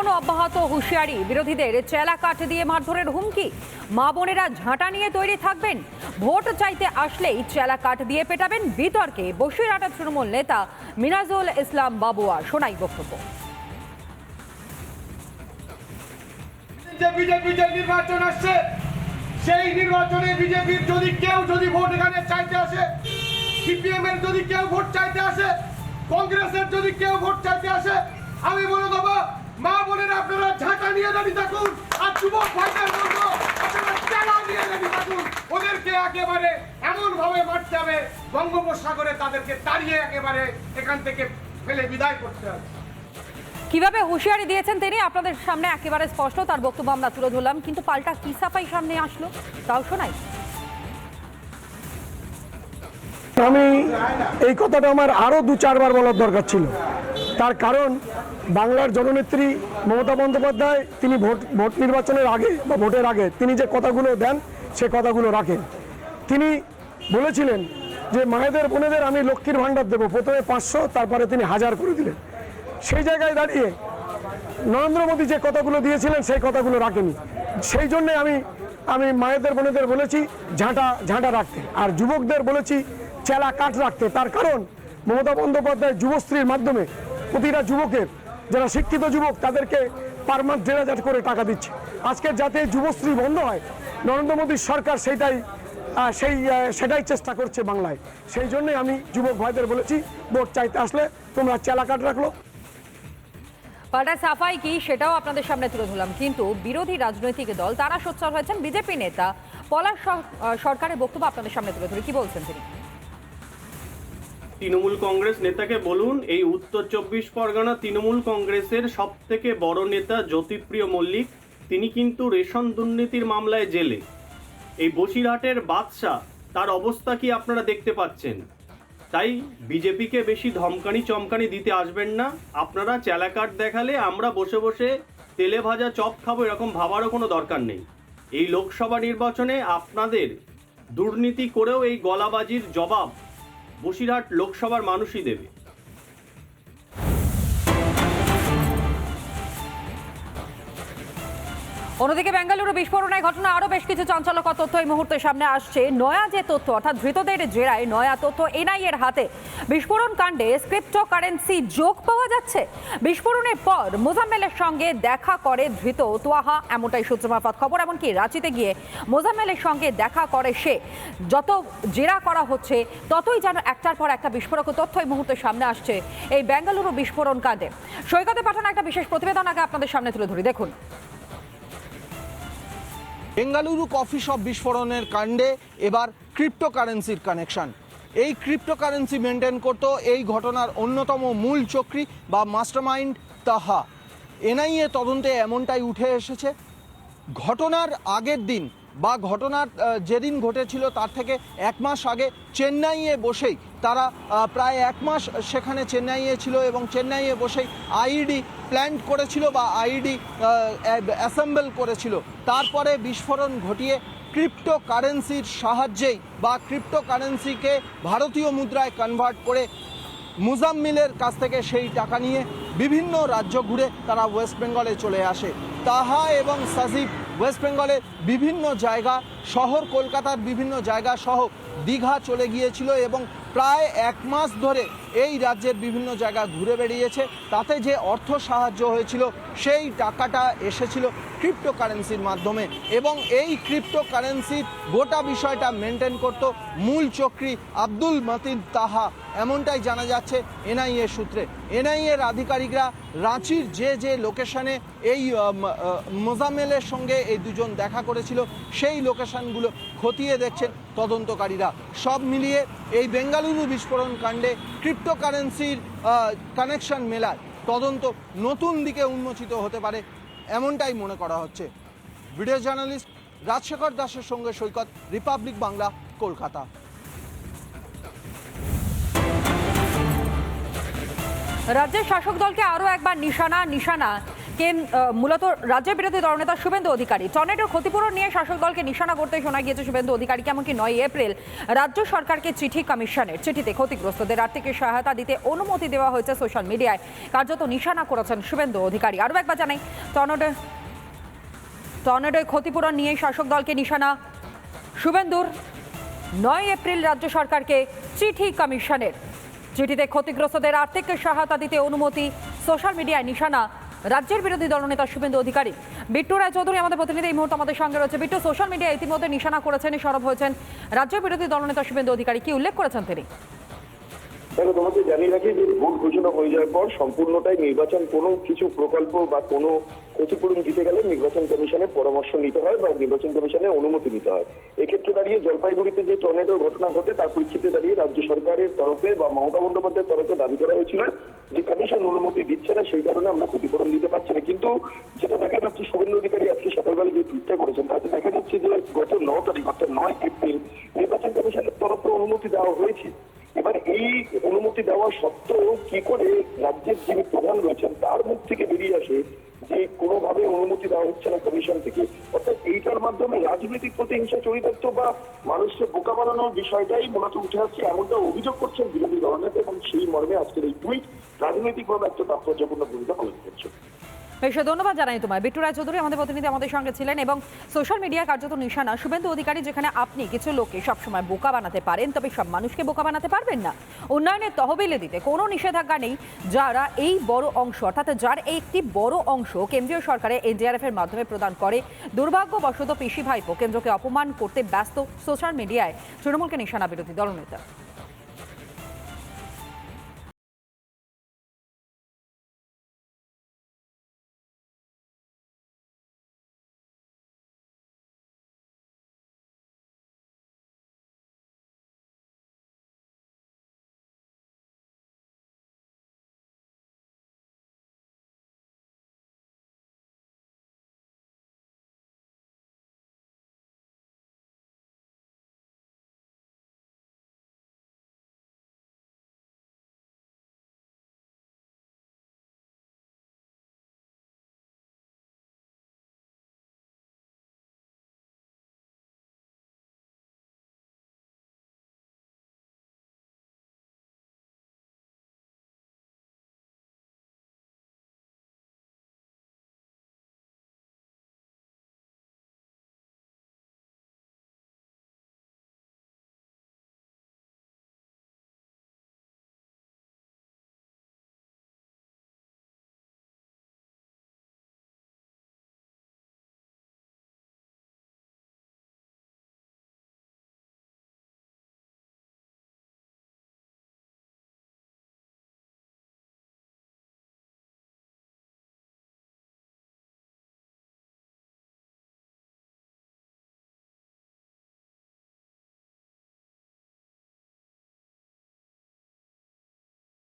এখনও অব্যাহত হুঁশিয়ারি। বিরোধীদের চেলা কাঠ দিয়ে মারধরের হুমকি। মা বোনেরা ঝাঁটা নিয়ে তৈরি থাকবেন। ভোট চাইতে আসলেই চেলা কাঠ দিয়ে পেটাবেন বিতর্কে। বসিরহাটা তৃণমূল নেতা মিনাজুল ইসলাম বাবুয়া শোনাই বক্তব্য। বিজেপি যে নির্বাচন আসছে, সেই নির্বাচনে বিজেপির যদি কেউ যদি ভোট এখানে চাইতে আসে সিপিএম এর যদি কেউ ভোট চাইতে আসে, কংগ্রেসের যদি কেউ ভোট চাইতে আসে, আমি বলে দেবো মা বোনেরা আপনারা ঝাঁটা নিয়ে দাঁড়িয়ে থাকুন আর যুবক ভাইদের বলব আপনারা চালা নিয়ে দাঁড়িয়ে থাকুন। ওদেরকে একেবারে এমন ভাবে মারতে হবে বঙ্গোপসাগরে তাদেরকে তাড়িয়ে একেবারে এখান থেকে ফেলে বিদায় করতে হবে। কীভাবে হুঁশিয়ারি দিয়েছেন তিনি? আপনাদের সামনে একেবারে স্পষ্ট তার বক্তব্য আমরা তুলে ধরলাম। কিন্তু পাল্টা কি সাফাই সামনে আসলো তাও শোনাই। আমি এই কথাটা আমার আরও দু চারবার বলার দরকার ছিল। তার কারণ বাংলার জননেত্রী মমতা বন্দ্যোপাধ্যায়, তিনি ভোট ভোট নির্বাচনের আগে বা ভোটের আগে তিনি যে কথাগুলো দেন, সে কথাগুলো রাখেন। তিনি বলেছিলেন যে, মায়েদের, বোনেদের আমি লক্ষ্মীর ভাণ্ডার দেবো। প্রথমে পাঁচশো, তারপরে তিনি হাজার করে দিলেন। সেই জায়গায় দাঁড়িয়ে নরেন্দ্র মোদী যে কথাগুলো দিয়েছিলেন, সেই কথাগুলো রাখেনি। সেই জন্যে আমি আমি মায়েদের, বোনেদের বলেছি, ঝাঁটা ঝাঁটা রাখতে। আর যুবকদের বলেছি, চেলা কাঠ রাখতে। তার কারণ মমতা বন্দ্যোপাধ্যায় যুবশ্রীর মাধ্যমে প্রতিটা যুবকের যারা শিক্ষিত যুবক তাদেরকে পার মান্থ দেড় হাজার করে টাকা দিচ্ছে। আজকের যাতে যুবশ্রী বন্ধ হয় নরেন্দ্র মোদীর সরকার সেইটাই আহ, সেই সেটাই চেষ্টা করছে বাংলায়। সেই জন্যই আমি যুবক ভাইদের বলেছি ভোট চাইতে আসলে তোমরা চেলা কাঠ রাখল। পাল্টা সাফাই কি সেটাও আপনাদের সামনে তুলে ধরলাম। কিন্তু বিরোধী রাজনৈতিক দল তারা সোচ্চার হয়েছেন বিজেপি নেতা। পলাশ সরকারের বক্তব্য আপনাদের সামনে তুলে ধরে। কি বলছেন তিনি? তৃণমূল কংগ্রেস নেতাকে বলুন, এই উত্তর চব্বিশ পরগনা তৃণমূল কংগ্রেসের সব থেকে বড় নেতা জ্যোতিপ্রিয় মল্লিক, তিনি কিন্তু রেশন দুর্নীতির মামলায় জেলে। এই বসিরহাটের বাদশা তার অবস্থা কি আপনারা দেখতে পাচ্ছেন? তাই বিজেপিকে বেশি ধমকানি চমকানি দিতে আসবেন না। আপনারা চেলাকাট দেখালে আমরা বসে বসে তেলে ভাজা চপ খাব এরকম ভাবারও কোনো দরকার নেই। এই লোকসভা নির্বাচনে আপনাদের দুর্নীতি করেও এই গলাবাজির জবাব বসিরহাট লোকসভার মানুষই দেবে। অন্যদিকে বেঙ্গালুরু বিস্ফোরণের ঘটনা আরও বেশ কিছু চাঞ্চল্যকর তথ্য এই মুহূর্তে সামনে আসছে। নয়া যে তথ্য, অর্থাৎ ধৃতদের জেরায় নয়া তথ্য এনআইএর হাতে। বিস্ফোরণ কাণ্ডে ক্রিপ্টো কারেন্সি যোগ পাওয়া যাচ্ছে। বিস্ফোরণের পর মোজাম্মেলের সঙ্গে দেখা করে ধৃত তোয়াহা, এমনটাই সূত্র মারফত খবর। এমনকি রাঁচিতে গিয়ে মোজাম্মেলের সঙ্গে দেখা করে সে। যত জেরা করা হচ্ছে, ততই যেন একটার পর একটা বিস্ফোরক তথ্য এই মুহূর্তে সামনে আসছে এই বেঙ্গালুরু বিস্ফোরণ কাণ্ডে। সৈকতে পাঠানো একটা বিশেষ প্রতিবেদন আগে আপনাদের সামনে তুলে ধরি। দেখুন। বেঙ্গালুরু কফি শপ বিস্ফোরণের কাণ্ডে এবার ক্রিপ্টোকারেন্সির কানেকশন। এই ক্রিপ্টোকারেন্সি মেনটেন করত এই ঘটনার অন্যতম মূল চক্রী বা মাস্টারমাইন্ড তাহা। এনআইএ তদন্তে এমনটাই উঠে এসেছে। ঘটনার আগের দিন বা ঘটনার যেদিন ঘটেছিল তার থেকে এক মাস আগে চেন্নাইয়ে বসেই তারা প্রায় এক মাস সেখানে চেন্নাইয়ে ছিল এবং চেন্নাইয়ে বসেই আইডি প্ল্যান করেছিল বা আইডি অ্যাসেম্বল করেছিল। তারপরে বিস্ফোরণ ঘটিয়ে ক্রিপ্টো কারেন্সির সাহায্যেই বা ক্রিপ্টো কারেন্সিকে ভারতীয় মুদ্রায় কনভার্ট করে মুজাম্মিলের কাছ থেকে সেই টাকা নিয়ে বিভিন্ন রাজ্য ঘুরে তারা ওয়েস্ট বেঙ্গলে চলে আসে। তাহা এবং সাজিব ওয়েস্ট বেঙ্গলের বিভিন্ন জায়গা, শহর কলকাতার বিভিন্ন জায়গা সহ দীঘা চলে গিয়েছিল এবং প্রায় এক মাস ধরে এই রাজ্যের বিভিন্ন জায়গা ঘুরে বেড়িয়েছে। তাতে যে অর্থ সাহায্য হয়েছিল, সেই টাকাটা এসেছিল ক্রিপ্টোকারেন্সির মাধ্যমে এবং এই ক্রিপ্টোকারেন্সির গোটা বিষয়টা মেনটেন করত মূল চক্রী আব্দুল মাতিন তাহা। এমনটাই জানা যাচ্ছে এনআইএ সূত্রে। এনআইএর আধিকারিকরা রাঁচির যে যে লোকেশনে এই মোজাম্মেলের সঙ্গে এই দুজন দেখা করেছিল, সেই লোকেশনগুলো খতিয়ে দেখছেন তদন্তকারীরা। সব মিলিয়ে এই বেঙ্গালুরু বিস্ফোরণ কাণ্ডে ক্রিপ্টোকারেন্সির কানেকশন মেলায় তদন্ত নতুন দিকে উন্মোচিত হতে পারে এমনটাই মনে করা হচ্ছে। ভিডিও জার্নালিস্ট রাজশেখর দাসের সঙ্গে সৈকত, রিপাবলিক বাংলা, কলকাতা। রাজ্যের শাসক দলকে আরও একবার নিশানা নিশানা। মূলত রাজ্যের বিরোধী দলনেতা শুভেন্দু অধিকারী। টর্নেডোর ক্ষতিপূরণ নিয়ে শাসক দলকে নিশানা করতে শোনা গিয়েছে শুভেন্দু অধিকারীকে এমনকি নয় এপ্রিল রাজ্য সরকারকে চিঠি কমিশনের চিঠিতে ক্ষতিগ্রস্তদের আর্থিক সহায়তা দিতে অনুমতি দেওয়া হয়েছে সোশ্যাল মিডিয়ায়। কার্যত নিশানা করেছেন শুভেন্দু অধিকারী। আরও একবার জানাই, টর্নেডো, টর্নেডোয় ক্ষতিপূরণ নিয়ে শাসক দলকে নিশানা। শুভেন্দুর নয় এপ্রিল রাজ্য সরকারকে চিঠি কমিশনের চিঠিতে ক্ষতিগ্রস্তদের আর্থিক সহায়তা দিতে অনুমতি, সোশ্যাল মিডিয়ায় নিশানা, রাজ্যের বিরোধী দলনেতা শুভেন্দু অধিকারী। বিট্টু রায় চৌধুরী আমাদের প্রতিনিধি এই মুহূর্তে আমাদের সঙ্গে রয়েছে। বিট্টু, সোশ্যাল মিডিয়া ইতিমধ্যে নিশানা করেছেন সরব হয়েছেন রাজ্যের বিরোধী দলনেতা শুভেন্দু অধিকারী। কি উল্লেখ করেছেন তিনি? দেখো, তোমাকে জানিয়ে রাখি যে ভোট ঘোষণা হয়ে যাওয়ার পর সম্পূর্ণটাই নির্বাচন, কোনো কিছু প্রকল্প বা কোনো ক্ষতিপূরণ দিতে গেলে নির্বাচন কমিশনের পরামর্শ নিতে হয় বা নির্বাচন কমিশনের অনুমতি নিতে হয়। এক্ষেত্রে দাঁড়িয়ে জলপাইগুড়িতে যে টর্নেডো ঘটনা ঘটে, তার পরিস্থিতিতে দাঁড়িয়ে রাজ্য সরকারের তরফে বা মমতা বন্দ্যোপাধ্যায়ের তরফে দাবি করা হয়েছিল যে কমিশন অনুমতি দিচ্ছে না, সেই কারণে আমরা ক্ষতিপূরণ দিতে পারছি না। কিন্তু যেটা দেখা যাচ্ছে, শুভেন্দু অধিকারী আজকে সকালবেলা যে টুইটটা করেছেন, তাতে দেখা যাচ্ছে যে গত ন তারিখ, অর্থাৎ নয় এপ্রিল, নির্বাচন কমিশনের তরফে অনুমতি দেওয়া হয়েছে। এবার এই অনুমতি দেওয়া সত্ত্বেও কি করে রাজ্যের যিনি প্রধান রয়েছেন, তার মুখ থেকে বেরিয়ে আসে যে কোনোভাবে অনুমতি দেওয়া হচ্ছে না কমিশন থেকে। অর্থাৎ এইটার মাধ্যমে রাজনৈতিক প্রতিহিংসা, চরিতার্থ বা মানুষকে বোকা বানানোর বিষয়টাই মূলত উঠে আসছে, এমনটা অভিযোগ করছেন বিরোধী দলনেতা এবং সেই মর্মে আজকের এই টুইট রাজনৈতিকভাবে একটা তাৎপর্যপূর্ণ ভূমিকা পালন করছে। বেশ ধন্যবাদ জানাই তোমায়। বিট্টু রায় চৌধুরী আমাদের প্রতিনিধি, আমাদের সঙ্গে ছিলেন এবং সোশ্যাল মিডিয়া কার্যত নিশানা। শুভেন্দু অধিকারী, যেখানে আপনি কিছু লোককে সবসময় বোকা বানাতে পারেন, তবে সব মানুষকে বোকা বানাতে পারবেন না। উন্নয়নের তহবিলে দিতে কোনো নিষেধাজ্ঞা নেই। যারা এই বড় অংশ, অর্থাৎ যার এই একটি বড় অংশ কেন্দ্রীয় সরকারের এনডিআরএফ এর মাধ্যমে প্রদান করে, দুর্ভাগ্যবশত পিসি ভাইপো কেন্দ্রকে অপমান করতে ব্যস্ত সোশ্যাল মিডিয়ায়। তৃণমূলকে নিশানা বিরোধী দলনেতা।